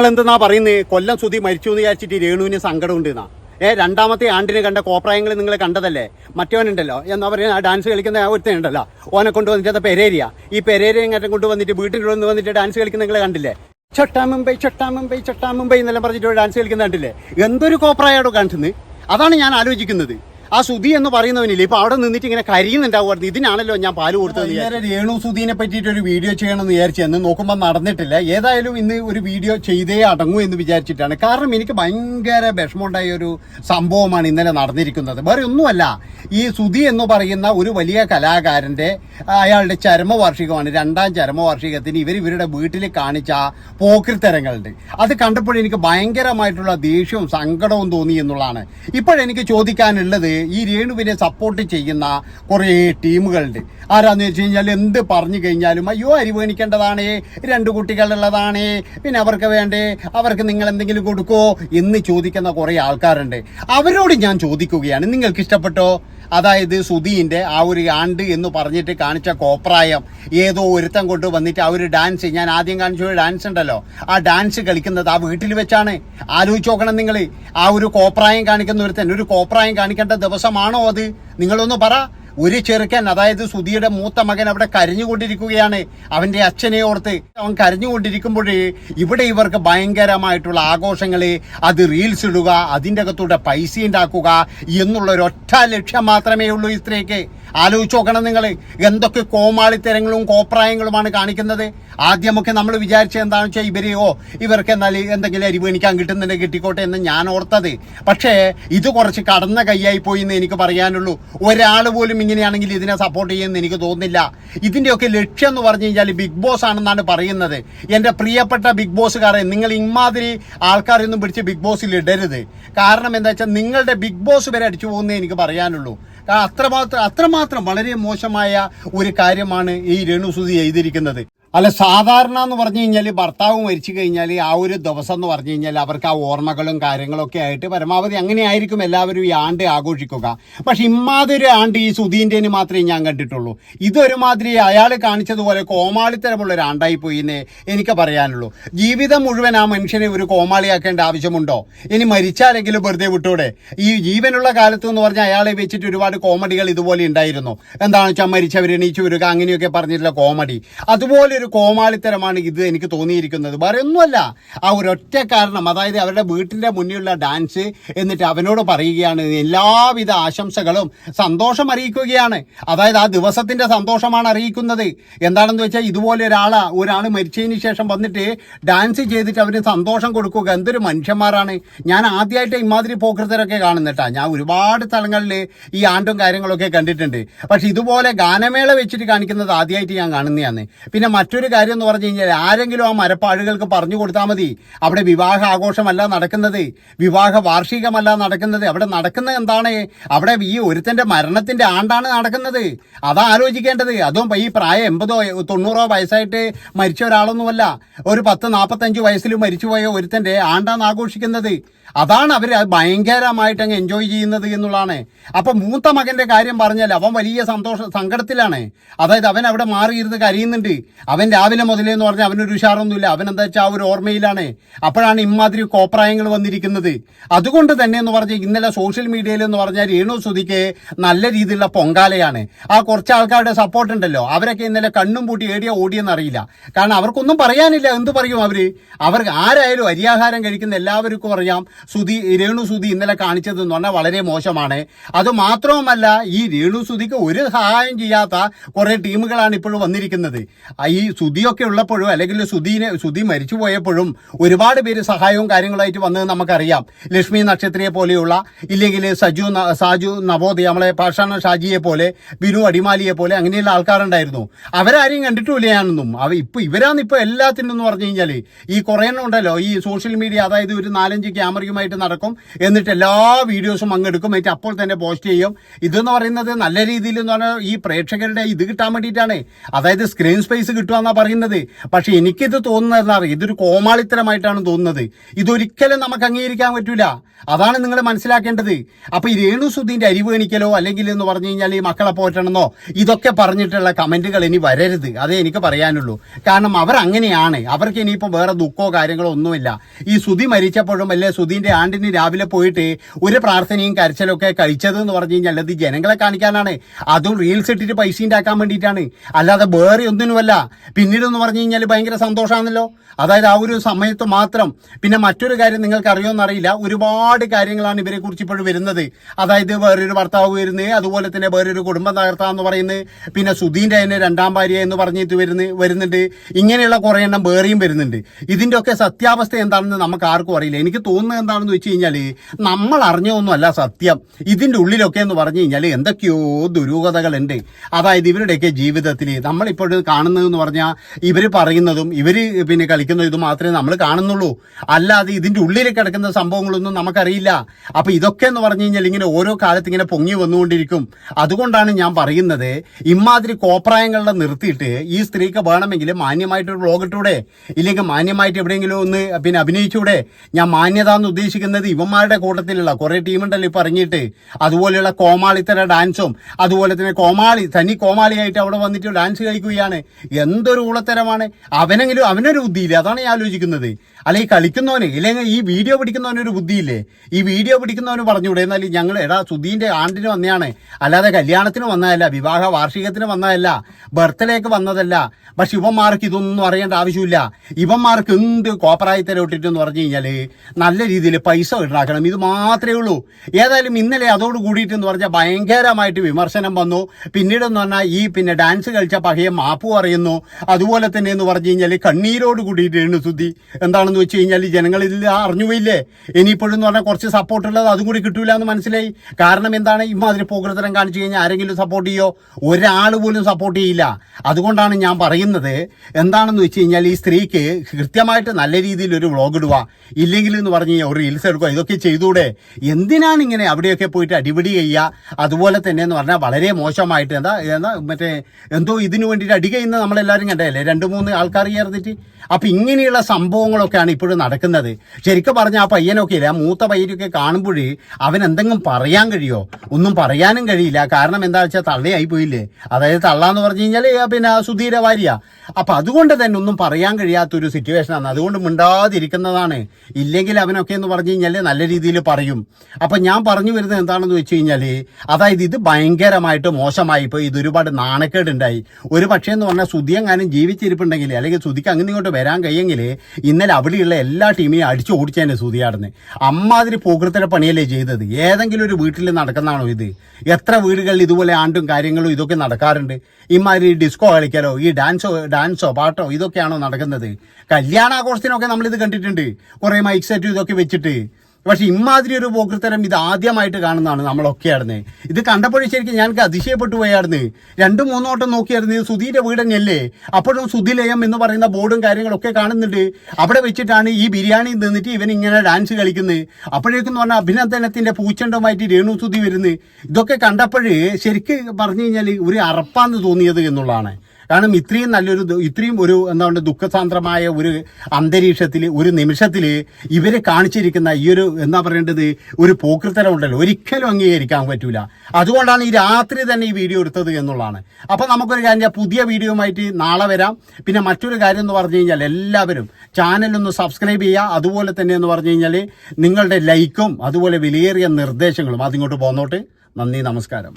നിങ്ങൾ എന്തെന്നാ പറയുന്നത് കൊല്ലം സുധി മരിച്ചു എന്ന് വിചാരിച്ചിട്ട് രേണുവിന് സങ്കടം ഉണ്ടെന്നാ ഏ രണ്ടാമത്തെ ആണ്ടിനെ കണ്ട കോപ്രായങ്ങൾ നിങ്ങൾ കണ്ടതല്ലേ? മറ്റവനുണ്ടല്ലോ. എന്നാ ആ ഡാൻസ് കളിക്കുന്ന ഒരുത്തനുണ്ടല്ലോ. ഓനെ കൊണ്ടുവന്നിട്ട് പെരേരിയ. ഈ പെരേര ഇങ്ങോട്ടും കൊണ്ടുവന്നിട്ട് വീട്ടിൽ വന്ന് വന്നിട്ട് ഡാൻസ് കളിക്കുന്ന നിങ്ങൾ കണ്ടില്ലേ? ചട്ടാ മുംബൈ ചട്ടാ മുംബൈ ചട്ടാ മുംബൈ എന്നെല്ലാം പറഞ്ഞിട്ട് ഡാൻസ് കളിക്കുന്ന കണ്ടില്ലേ? എന്തൊരു കോപ്രായാടോ കണ്ടെന്ന് അതാണ് ഞാൻ ആലോചിക്കുന്നത്. ആ സുധി എന്ന് പറയുന്നവനില്ലേ? ഇപ്പൊ അവിടെ നിന്നിട്ട് ഇങ്ങനെ കരിയുന്നുണ്ടാവുമായിരുന്നു ഇതിനാണല്ലോ ഞാൻ പാൽ കൊടുത്തത് രേണു സുധീനെ പറ്റിയിട്ട് ഒരു വീഡിയോ ചെയ്യണമെന്ന് വിചാരിച്ചു എന്ന് നോക്കുമ്പോൾ നടന്നിട്ടില്ല. ഏതായാലും ഇന്ന് ഒരു വീഡിയോ ചെയ്തേ അടങ്ങൂ എന്ന് വിചാരിച്ചിട്ടാണ്. കാരണം എനിക്ക് ഭയങ്കര വിഷമമുണ്ടായ ഒരു സംഭവമാണ് ഇന്നലെ നടന്നിരിക്കുന്നത്. വേറെ ഒന്നുമല്ല ഈ സുധി എന്ന് പറയുന്ന ഒരു വലിയ കലാകാരന്റെ അയാളുടെ ചരമവാർഷികമാണ്. രണ്ടാം ചരമവാർഷികത്തിന് ഇവർ ഇവരുടെ വീട്ടിൽ കാണിച്ച പോക്രിത്തരങ്ങളുണ്ട്. അത് കണ്ടപ്പോൾ എനിക്ക് ഭയങ്കരമായിട്ടുള്ള ദേഷ്യവും സങ്കടവും തോന്നി എന്നുള്ളതാണ്. ഇപ്പോഴെനിക്ക് ചോദിക്കാനുള്ളത് ഈ രേണുവിനെ സപ്പോർട്ട് ചെയ്യുന്ന കുറേ ടീമുകളുണ്ട്. ആരാന്ന് വെച്ച് കഴിഞ്ഞാൽ എന്ത് പറഞ്ഞു കഴിഞ്ഞാലും അയ്യോ അരിവേണിക്കേണ്ടതാണേ രണ്ട് കുട്ടികളുള്ളതാണേ പിന്നെ അവർക്ക് വേണ്ടേ അവർക്ക് നിങ്ങൾ എന്തെങ്കിലും കൊടുക്കോ എന്ന് ചോദിക്കുന്ന കുറേ ആൾക്കാരുണ്ട്. അവരോട് ഞാൻ ചോദിക്കുകയാണ് നിങ്ങൾക്ക് ഇഷ്ടപ്പെട്ടോ? അതായത് സുധീന്റെ ആ ഒരു ആണ്ട് എന്ന് പറഞ്ഞിട്ട് കാണിച്ച കോപ്രായം ഏതോ ഒരുത്തം കൊണ്ട് വന്നിട്ട് ആ ഒരു ഡാൻസ് ഞാൻ ആദ്യം കാണിച്ച ഒരു ഡാൻസ് ഉണ്ടല്ലോ ആ ഡാൻസ് കളിക്കുന്നത് ആ വീട്ടിൽ വെച്ചാണ്. ആലോചിച്ച് നോക്കണം നിങ്ങൾ ആ ഒരു കോപ്രായം കാണിക്കുന്ന ഒരുത്തൻ ഒരു കോപ്രായം കാണിക്കേണ്ട ദിവസമാണോ അത്? നിങ്ങളൊന്ന് പറ. ഒരു ചെറുക്കൻ അതായത് സുധിയുടെ മൂത്ത മകൻ അവിടെ കരഞ്ഞുകൊണ്ടിരിക്കുകയാണ്. അവന്റെ അച്ഛനെ ഓർത്ത് അവൻ കരഞ്ഞുകൊണ്ടിരിക്കുമ്പോൾ ഇവിടെ ഇവർക്ക് ഭയങ്കരമായിട്ടുള്ള ആഘോഷങ്ങൾ അത് റീൽസ് ഇടുക അതിന്റെ അകത്തൂടെ പൈസ ഉണ്ടാക്കുക എന്നുള്ള ഒറ്റ ലക്ഷ്യം മാത്രമേ ഉള്ളൂ ഈ സ്ത്രീക്ക് ആലോചിച്ച് നോക്കണം നിങ്ങൾ എന്തൊക്കെ കോമാളിത്തരങ്ങളും കോപ്രായങ്ങളുമാണ് കാണിക്കുന്നത്. ആദ്യമൊക്കെ നമ്മൾ വിചാരിച്ചത് എന്താണെന്ന് വെച്ചാൽ ഇവരെയോ ഇവർക്ക് എന്നാൽ എന്തെങ്കിലും അരി മേടിക്കാൻ കിട്ടുന്നുണ്ടെങ്കിൽ കിട്ടിക്കോട്ടെ എന്ന് ഞാൻ ഓർത്തത്. പക്ഷേ ഇത് കുറച്ച് കടന്ന കൈയായി പോയി എന്ന് എനിക്ക് പറയാനുള്ളൂ. ഒരാൾ പോലും ഇങ്ങനെയാണെങ്കിൽ ഇതിനെ സപ്പോർട്ട് ചെയ്യുമെന്ന് എനിക്ക് തോന്നുന്നില്ല. ഇതിന്റെയൊക്കെ ലക്ഷ്യം എന്ന് പറഞ്ഞു കഴിഞ്ഞാൽ ബിഗ് ബോസ് ആണെന്നാണ് പറയുന്നത്. എന്റെ പ്രിയപ്പെട്ട ബിഗ് ബോസുകാരെ നിങ്ങൾ ഇമാതിരി ആൾക്കാരൊന്നും പിടിച്ച് ബിഗ് ബോസിൽ ഇടരുത്. കാരണം എന്താ വെച്ചാൽ നിങ്ങളുടെ ബിഗ് ബോസ് വരെ അടിച്ചു പോകുന്നേ എനിക്ക് പറയാനുള്ളൂ. അത്രമാത്രം അത്രമാത്രം വളരെ മോശമായ ഒരു കാര്യമാണ് ഈ രേണുസുതി ചെയ്തിരിക്കുന്നത്. അല്ല സാധാരണ എന്ന് പറഞ്ഞു കഴിഞ്ഞാൽ ഭർത്താവ് മരിച്ചു കഴിഞ്ഞാൽ ആ ഒരു ദിവസം എന്ന് പറഞ്ഞു കഴിഞ്ഞാൽ അവർക്ക് ആ ഓർമ്മകളും കാര്യങ്ങളൊക്കെ ആയിട്ട് പരമാവധി അങ്ങനെയായിരിക്കും എല്ലാവരും ഈ ആണ്ട് ആഘോഷിക്കുക. പക്ഷെ ഇമ്മാതിരി ആണ്ട് ഈ സുധീന്റെന് മാത്രമേ ഞാൻ കണ്ടിട്ടുള്ളൂ. ഇതൊരുമാതിരി അയാൾ കാണിച്ചതുപോലെ കോമാളിത്തരമുള്ള ഒരു ആണ്ടായി പോയി എന്നേ എനിക്ക് പറയാനുള്ളൂ. ജീവിതം മുഴുവൻ ആ മനുഷ്യനെ ഒരു കോമാളിയാക്കേണ്ട ആവശ്യമുണ്ടോ? ഇനി മരിച്ചാലെങ്കിലും വെറുതെ വിട്ടൂടെ? ഈ ജീവനുള്ള കാലത്ത് എന്ന് പറഞ്ഞാൽ അയാളെ വെച്ചിട്ട് ഒരുപാട് കോമഡികൾ ഇതുപോലെ ഉണ്ടായിരുന്നു. എന്താണെന്ന് വെച്ചാൽ മരിച്ചവരെ എണീച്ചു വരിക അങ്ങനെയൊക്കെ പറഞ്ഞിട്ടുള്ള കോമഡി. അതുപോലെ ഒരു കോമാളിത്തരമാണ് ഇത് എനിക്ക് തോന്നിയിരിക്കുന്നത്. വേറെ ഒന്നുമല്ല ആ ഒരൊറ്റ കാരണം അതായത് അവരുടെ വീട്ടിന്റെ മുന്നിലുള്ള ഡാൻസ് എന്നിട്ട് അവനോട് പറയുകയാണ് എല്ലാവിധ ആശംസകളും സന്തോഷം അറിയിക്കുകയാണ്. അതായത് ആ ദിവസത്തിന്റെ സന്തോഷമാണ് അറിയിക്കുന്നത്. എന്താണെന്ന് വെച്ചാൽ ഇതുപോലെ ഒരാളാ ഒരാൾ മരിച്ചതിന് ശേഷം വന്നിട്ട് ഡാൻസ് ചെയ്തിട്ട് അവന് സന്തോഷം കൊടുക്കുക എന്തൊരു മനുഷ്യന്മാരാണ്. ഞാൻ ആദ്യമായിട്ട് ഇമാതിരി പോക്കൃതരൊക്കെ കാണുന്നിട്ടാ ഞാൻ ഒരുപാട് സ്ഥലങ്ങളിൽ ഈ ആണ്ടും കാര്യങ്ങളൊക്കെ കണ്ടിട്ടുണ്ട്. പക്ഷെ ഇതുപോലെ ഗാനമേള വെച്ചിട്ട് കാണിക്കുന്നത് ആദ്യമായിട്ട് ഞാൻ കാണുന്നതാണ്. പിന്നെ മറ്റൊരു കാര്യം എന്ന് പറഞ്ഞു കഴിഞ്ഞാൽ ആരെങ്കിലും ആ മരപ്പാഴുകൾക്ക് പറഞ്ഞു കൊടുത്താൽ മതി. അവിടെ വിവാഹ ആഘോഷമല്ല നടക്കുന്നത്. വിവാഹ വാർഷികമല്ല നടക്കുന്നത്. അവിടെ നടക്കുന്നത് എന്താണ്? അവിടെ ഈ ഒരുത്തന്റെ മരണത്തിന്റെ ആണ്ടാണ് നടക്കുന്നത്. അതാ ആലോചിക്കേണ്ടത്. അതും ഈ പ്രായം എൺപതോ തൊണ്ണൂറോ വയസ്സായിട്ട് മരിച്ച ഒരാളൊന്നുമല്ല. ഒരു പത്ത് നാൽപ്പത്തഞ്ച് വയസ്സിൽ മരിച്ചുപോയ ഒരുത്തന്റെ ആണ്ടാണ് ആഘോഷിക്കുന്നത്. അതാണ് അവർ ഭയങ്കരമായിട്ട് അങ്ങ് എൻജോയ് ചെയ്യുന്നത് എന്നുള്ളതാണ്. അപ്പൊ മൂത്ത മകന്റെ കാര്യം പറഞ്ഞാൽ അവൻ വലിയ സന്തോഷ സങ്കടത്തിലാണ്. അതായത് അവൻ അവിടെ മാറിയിരുന്ന് കരയുന്നുണ്ട്. അവൻ രാവിലെ മുതലേ എന്ന് പറഞ്ഞാൽ അവനൊരു ഉഷാറൊന്നുമില്ല. അവൻ എന്താ വെച്ചാൽ ആ ഒരു ഓർമ്മയിലാണ്. അപ്പോഴാണ് ഇമാതിരി കോപ്രായങ്ങൾ വന്നിരിക്കുന്നത്. അതുകൊണ്ട് തന്നെ എന്ന് പറഞ്ഞാൽ ഇന്നലെ സോഷ്യൽ മീഡിയയിൽ എന്ന് പറഞ്ഞാൽ രേണു സുധിക്ക് നല്ല രീതിയിലുള്ള പൊങ്കാലയാണ്. ആ കുറച്ച് ആൾക്കാരുടെ സപ്പോർട്ട് ഉണ്ടല്ലോ. അവരൊക്കെ ഇന്നലെ കണ്ണും പൂട്ടി ഏടിയ ഓടിയെന്ന് അറിയില്ല. കാരണം അവർക്കൊന്നും പറയാനില്ല. എന്ത് പറയും അവർ? അവർക്ക് ആരായാലും അരിയാഹാരം കഴിക്കുന്ന എല്ലാവർക്കും അറിയാം. സുധി രേണു സുധി ഇന്നലെ കാണിച്ചത് എന്ന് പറഞ്ഞാൽ വളരെ മോശമാണ്. അത് മാത്രവുമല്ല ഈ രേണു സുധിക്ക് ഒരു സഹായം ചെയ്യാത്ത കുറേ ടീമുകളാണ് ഇപ്പോഴും വന്നിരിക്കുന്നത്. ഈ സുധിയൊക്കെ ഉള്ളപ്പോഴും അല്ലെങ്കിൽ സുധീനെ സുധി മരിച്ചു പോയപ്പോഴും ഒരുപാട് പേര് സഹായവും കാര്യങ്ങളായിട്ട് വന്നത് നമുക്കറിയാം. ലക്ഷ്മി നക്ഷത്രിയെ പോലെയുള്ള ഇല്ലെങ്കിൽ സജു സാജു നവോദയ നമ്മളെ പാഷാണ ഷാജിയെ പോലെ ബിനു അടിമാലിയെ പോലെ അങ്ങനെയുള്ള ആൾക്കാരുണ്ടായിരുന്നു. അവരാരെയും കണ്ടിട്ടില്ല അവ ഇപ്പൊ ഇവരാണ് ഇപ്പോൾ എല്ലാത്തിനും എന്ന് പറഞ്ഞു കഴിഞ്ഞാൽ ഈ കുറേ ഉണ്ടല്ലോ ഈ സോഷ്യൽ മീഡിയ അതായത് ഒരു നാലഞ്ച് ക്യാമറയുമായിട്ട് നടക്കും എന്നിട്ട് എല്ലാ വീഡിയോസും അങ്ങ് എടുക്കും എന്നിട്ട് അപ്പോൾ തന്നെ പോസ്റ്റ് ചെയ്യും. ഇതെന്ന് പറയുന്നത് നല്ല രീതിയിൽ എന്ന് പറഞ്ഞാൽ ഈ പ്രേക്ഷകരുടെ ഇത് കിട്ടാൻ വേണ്ടിയിട്ടാണ്. അതായത് സ്ക്രീൻ സ്പേസ് കിട്ടുക എന്താന്നാ പറയുന്നത്. പക്ഷേ എനിക്കിത് തോന്നുന്നത് എന്താ ഇതൊരു കോമാളിത്തരമായിട്ടാണ് തോന്നുന്നത്. ഇതൊരിക്കലും നമുക്ക് അംഗീകരിക്കാൻ പറ്റൂല. അതാണ് നിങ്ങൾ മനസ്സിലാക്കേണ്ടത്. അപ്പൊ ഈ രേണു സുധീന്റെ അരിവ് എണിക്കലോ അല്ലെങ്കിൽ എന്ന് പറഞ്ഞു കഴിഞ്ഞാൽ ഈ മക്കളെ പോറ്റണമെന്നോ ഇതൊക്കെ പറഞ്ഞിട്ടുള്ള കമന്റുകൾ ഇനി വരരുത്. അതേ എനിക്ക് പറയാനുള്ളൂ. കാരണം അവർ അങ്ങനെയാണ്. അവർക്ക് ഇനിയിപ്പോൾ വേറെ ദുഃഖമോ കാര്യങ്ങളോ ഒന്നുമില്ല. ഈ സുധി മരിച്ചപ്പോഴും അല്ലെ സുധീന്റെ ആണ്ടിന് രാവിലെ പോയിട്ട് ഒരു പ്രാർത്ഥനയും കരച്ചലൊക്കെ കഴിച്ചത് എന്ന് പറഞ്ഞു കഴിഞ്ഞാൽ അത് ജനങ്ങളെ കാണിക്കാനാണ്. അതും റീൽസ് ഇട്ടിട്ട് പൈസ ഉണ്ടാക്കാൻ വേണ്ടിയിട്ടാണ്. അല്ലാതെ വേറെ ഒന്നിനുമല്ല. പിന്നീട് എന്ന് പറഞ്ഞു കഴിഞ്ഞാൽ ഭയങ്കര സന്തോഷമാണല്ലോ അതായത് ആ ഒരു സമയത്ത് മാത്രം. പിന്നെ മറ്റൊരു കാര്യം നിങ്ങൾക്ക് അറിയുമെന്നറിയില്ല ഒരുപാട് കാര്യങ്ങളാണ് ഇവരെ കുറിച്ച് ഇപ്പോഴും വരുന്നത്. അതായത് വേറൊരു ഭർത്താവ് വരുന്നത് അതുപോലെ തന്നെ വേറൊരു കുടുംബം തകർത്താന്ന് പറയുന്നത് പിന്നെ സുധീന്റെ തന്നെ രണ്ടാം ഭാര്യ എന്ന് പറഞ്ഞിട്ട് വരുന്ന വരുന്നുണ്ട്. ഇങ്ങനെയുള്ള കുറേ എണ്ണം വേറെയും വരുന്നുണ്ട്. ഇതിന്റെ ഒക്കെ സത്യാവസ്ഥ എന്താണെന്ന് നമുക്ക് ആർക്കും അറിയില്ല. എനിക്ക് തോന്നുന്നത് എന്താണെന്ന് വെച്ച് കഴിഞ്ഞാൽ നമ്മൾ അറിഞ്ഞതൊന്നുമല്ല സത്യം. ഇതിന്റെ ഉള്ളിലൊക്കെ എന്ന് പറഞ്ഞു കഴിഞ്ഞാൽ എന്തൊക്കെയോ ദുരൂഹതകളുണ്ട്. അതായത് ഇവരുടെയൊക്കെ ജീവിതത്തിൽ നമ്മളിപ്പോൾ കാണുന്നതെന്ന് പറഞ്ഞാൽ ഇവർ പറയുന്നതും ഇവർ പിന്നെ കളിക്കുന്നതും ഇത് മാത്രമേ നമ്മൾ കാണുന്നുള്ളൂ. അല്ലാതെ ഇതിന്റെ ഉള്ളിൽ കിടക്കുന്ന സംഭവങ്ങളൊന്നും നമുക്കറിയില്ല. അപ്പോൾ ഇതൊക്കെ എന്ന് പറഞ്ഞു കഴിഞ്ഞാൽ ഇങ്ങനെ ഓരോ കാലത്ത് ഇങ്ങനെ പൊങ്ങി വന്നുകൊണ്ടിരിക്കും. അതുകൊണ്ടാണ് ഞാൻ പറയുന്നത് ഇമാതിരി കോപ്രായങ്ങളുടെ നിർത്തിയിട്ട് ഈ സ്ത്രീക്ക് വേണമെങ്കിൽ മാന്യമായിട്ടൊരു ഇട്ടൂടെ? ഇല്ലെങ്കിൽ മാന്യമായിട്ട് എവിടെയെങ്കിലും ഒന്ന് പിന്നെ അഭിനയിച്ചൂടെ? ഞാൻ മാന്യത എന്ന് ഉദ്ദേശിക്കുന്നത് ഇവന്മാരുടെ കൂട്ടത്തിലുള്ള കുറെ ടീമുണ്ടല്ലോ ഇപ്പൊ ഇറങ്ങിയിട്ട്. അതുപോലെയുള്ള കോമാളിത്തര ഡാൻസും അതുപോലെ തന്നെ കോമാളി തനി കോമാളിയായിട്ട് അവിടെ വന്നിട്ട് ഡാൻസ് കളിക്കുകയാണ്. എന്തൊരു ഊളത്തരമാണ്. അവനെങ്കിലും അവനൊരു ബുദ്ധിയില്ല? അതാണ് ഞാൻ ആലോചിക്കുന്നത്. അല്ല ഈ കളിക്കുന്നവന് ഇല്ലെങ്കിൽ ഈ വീഡിയോ പിടിക്കുന്നവനൊരു ബുദ്ധിയില്ലേ? ഈ വീഡിയോ പിടിക്കുന്നവന് പറഞ്ഞുകൂടെ? എന്നാൽ ഞങ്ങൾ എടാ സുധീന്റെ ആണ്ടിന് വന്നതാണ്. അല്ലാതെ കല്യാണത്തിന് വന്നതല്ല വിവാഹ വാർഷികത്തിന് വന്നതല്ല ബർത്ത്ഡേക്ക് വന്നതല്ല. പക്ഷെ ഇവന്മാർക്ക് ഇതൊന്നും അറിയേണ്ട ആവശ്യമില്ല. ഇവന്മാർക്ക് എന്ത് കോപ്പറായി തരോട്ടിട്ടെന്ന് പറഞ്ഞു കഴിഞ്ഞാൽ നല്ല രീതിയിൽ പൈസ ഉണ്ടാക്കണം. ഇത് മാത്രമേ ഉള്ളൂ. ഏതായാലും ഇന്നലെ അതോട് കൂടിയിട്ട് എന്ന് പറഞ്ഞാൽ ഭയങ്കരമായിട്ട് വിമർശനം വന്നു. പിന്നീട് എന്ന് പറഞ്ഞാൽ ഈ പിന്നെ ഡാൻസ് കളിച്ച പഹയ മാപ്പ് പറയുന്നു. അതുപോലെ തന്നെ എന്ന് പറഞ്ഞു കഴിഞ്ഞാൽ കണ്ണീരോട് കൂടിയിട്ടാണ് സുദ്ധി എന്താണെന്ന് വെച്ച് കഴിഞ്ഞാൽ ജനങ്ങളിൽ അറിഞ്ഞുപോയില്ലേ? ഇനിയിപ്പോഴും എന്ന് പറഞ്ഞാൽ കുറച്ച് സപ്പോർട്ട് ഉള്ളത് അതും കൂടി കിട്ടൂല എന്ന് മനസ്സിലായി. കാരണം എന്താണ്? ഇമാതിരി പോകൃതരം കാണിച്ചു കഴിഞ്ഞാൽ ആരെങ്കിലും സപ്പോർട്ട് ചെയ്യോ? ഒരാൾ പോലും സപ്പോർട്ട് ചെയ്യില്ല. അതുകൊണ്ടാണ് ഞാൻ പറയുന്നത്. എന്താണെന്ന് വെച്ച് കഴിഞ്ഞാൽ ഈ സ്ത്രീക്ക് കൃത്യമായിട്ട് നല്ല രീതിയിൽ ഒരു വ്ളോഗ് ഇടുക. ഇല്ലെങ്കിൽ എന്ന് പറഞ്ഞു കഴിഞ്ഞാൽ റീൽസ് എടുക്കുക ഇതൊക്കെ ചെയ്തുകൂടെ എന്തിനാണ് ഇങ്ങനെ അവിടെയൊക്കെ പോയിട്ട് അടിപിടി ചെയ്യുക? അതുപോലെ തന്നെ എന്ന് പറഞ്ഞാൽ വളരെ മോശമായിട്ട് എന്താ എന്താ മറ്റേ എന്തോ ഇതിനു വേണ്ടിയിട്ട് അടി ചെയ്യുന്ന നമ്മളെല്ലാവരും കണ്ടല്ലേ രണ്ട് മൂന്ന് ആൾക്കാർ ചേർന്നിട്ട്. അപ്പം ഇങ്ങനെയുള്ള സംഭവങ്ങളൊക്കെയാണ് ഇപ്പോഴും നടക്കുന്നത്. ശരിക്കും പറഞ്ഞാൽ ആ പയ്യനൊക്കെ ഇല്ല ആ മൂത്ത പയ്യനൊക്കെ കാണുമ്പോഴേ അവൻ എന്തെങ്കിലും പറയാൻ കഴിയോ? ഒന്നും പറയാനും കഴിയില്ല. കാരണം എന്താ വെച്ചാൽ തള്ളയായി പോയില്ലേ? അതായത് തള്ളാന്ന് പറഞ്ഞു കഴിഞ്ഞാൽ പിന്നെ സുധീര ഭാര്യ. അപ്പം അതുകൊണ്ട് തന്നെ ഒന്നും പറയാൻ കഴിയാത്തൊരു സിറ്റുവേഷനാണ് അതുകൊണ്ട് മിണ്ടാതിരിക്കുന്നതാണ്. ഇല്ലെങ്കിൽ അവനൊക്കെ എന്ന് പറഞ്ഞു കഴിഞ്ഞാൽ നല്ല രീതിയിൽ പറയും. അപ്പൊ ഞാൻ പറഞ്ഞു വരുന്നത് എന്താണെന്ന് വെച്ച് കഴിഞ്ഞാൽ അതായത് ഇത് ഭയങ്കരമായിട്ട് മോശമായി ഇപ്പോൾ ഇത് ഒരുപാട് നാണക്കേടുണ്ടായി. ഒരു പക്ഷേ എന്ന് പറഞ്ഞാൽ സുധി എങ്ങാനും ജീവിച്ചിരിപ്പുണ്ടെങ്കിൽ അല്ലെങ്കിൽ സുധിക്ക് അങ്ങനെ ഇങ്ങോട്ട് വരാൻ കഴിയെങ്കിൽ ഇന്നലെ അവിടെയുള്ള എല്ലാ ടീമിനെയും അടിച്ചു ഓടിച്ചതിനെ സുധിയാടുന്നത് അമ്മാതിരി പോകൃത്തര പണിയല്ലേ ചെയ്തത്? ഏതെങ്കിലും ഒരു വീട്ടിൽ നടക്കുന്നതാണോ ഇത്? എത്ര വീടുകളിൽ ഇതുപോലെ ആണ്ടും കാര്യങ്ങളും ഇതൊക്കെ നടക്കാറുണ്ട്? ഇമാതിരി ഡിസ്കോ കളിക്കലോ ഈ ഡാൻസോ ഡാൻസോ പാട്ടോ ഇതൊക്കെയാണോ നടക്കുന്നത്? കല്യാണാഘോഷത്തിനൊക്കെ നമ്മളിത് കണ്ടിട്ടുണ്ട്. കുറേ മൈക്ക് സെറ്റും ഇതൊക്കെ വെച്ചിട്ട് പക്ഷെ ഇമാതിരി ഒരു പോക്കൃത്തരം ഇത് ആദ്യമായിട്ട് കാണുന്നതാണ് നമ്മളൊക്കെ ആയിരുന്നു ഇത് കണ്ടപ്പോഴേ ശരിക്കും ഞങ്ങൾക്ക് അതിശയപ്പെട്ടു പോയായിരുന്നു. രണ്ടും മൂന്നോട്ടം നോക്കിയായിരുന്നു ഇത് സുധീന്റെ വീട് തന്നെയല്ലേ അപ്പോഴും സുധിലയം എന്ന് പറയുന്ന ബോർഡും കാര്യങ്ങളൊക്കെ കാണുന്നുണ്ട്. അവിടെ വെച്ചിട്ടാണ് ഈ ബിരിയാണി നിന്നിട്ട് ഇവൻ ഇങ്ങനെ ഡാൻസ് കളിക്കുന്നത് അപ്പോഴേക്കും എന്ന് പറഞ്ഞാൽ അഭിനന്ദനത്തിന്റെ പൂച്ചണ്ടമായിട്ട് രേണു സുധി വരുന്നത് ഇതൊക്കെ കണ്ടപ്പോഴേ ശരിക്കും പറഞ്ഞു കഴിഞ്ഞാൽ ഒരു അറപ്പാന്ന് തോന്നിയത് എന്നുള്ളതാണ്. കാരണം ഇത്രയും നല്ലൊരു ഇത്രയും ഒരു എന്താ പറയുക ദുഃഖസാന്ദ്രമായ ഒരു അന്തരീക്ഷത്തിൽ ഒരു നിമിഷത്തിൽ ഇവർ കാണിച്ചിരിക്കുന്ന ഈ ഒരു എന്താ പറയേണ്ടത് ഒരു പോക്കൃത്തരം ഉണ്ടല്ലോ. ഒരിക്കലും അംഗീകരിക്കാൻ പറ്റൂല. അതുകൊണ്ടാണ് ഈ രാത്രി തന്നെ ഈ വീഡിയോ എടുത്തത് എന്നുള്ളതാണ്. അപ്പോൾ നമുക്കൊരു കാര്യം പുതിയ വീഡിയോയുമായിട്ട് നാളെ വരാം. പിന്നെ മറ്റൊരു കാര്യം എന്ന് പറഞ്ഞു കഴിഞ്ഞാൽ എല്ലാവരും ചാനലൊന്ന് സബ്സ്ക്രൈബ് ചെയ്യുക. അതുപോലെ തന്നെ എന്ന് പറഞ്ഞു കഴിഞ്ഞാൽ നിങ്ങളുടെ ലൈക്കും അതുപോലെ വിലയേറിയ നിർദ്ദേശങ്ങളും അതിങ്ങോട്ട് പോന്നോട്ട്. നന്ദി നമസ്കാരം.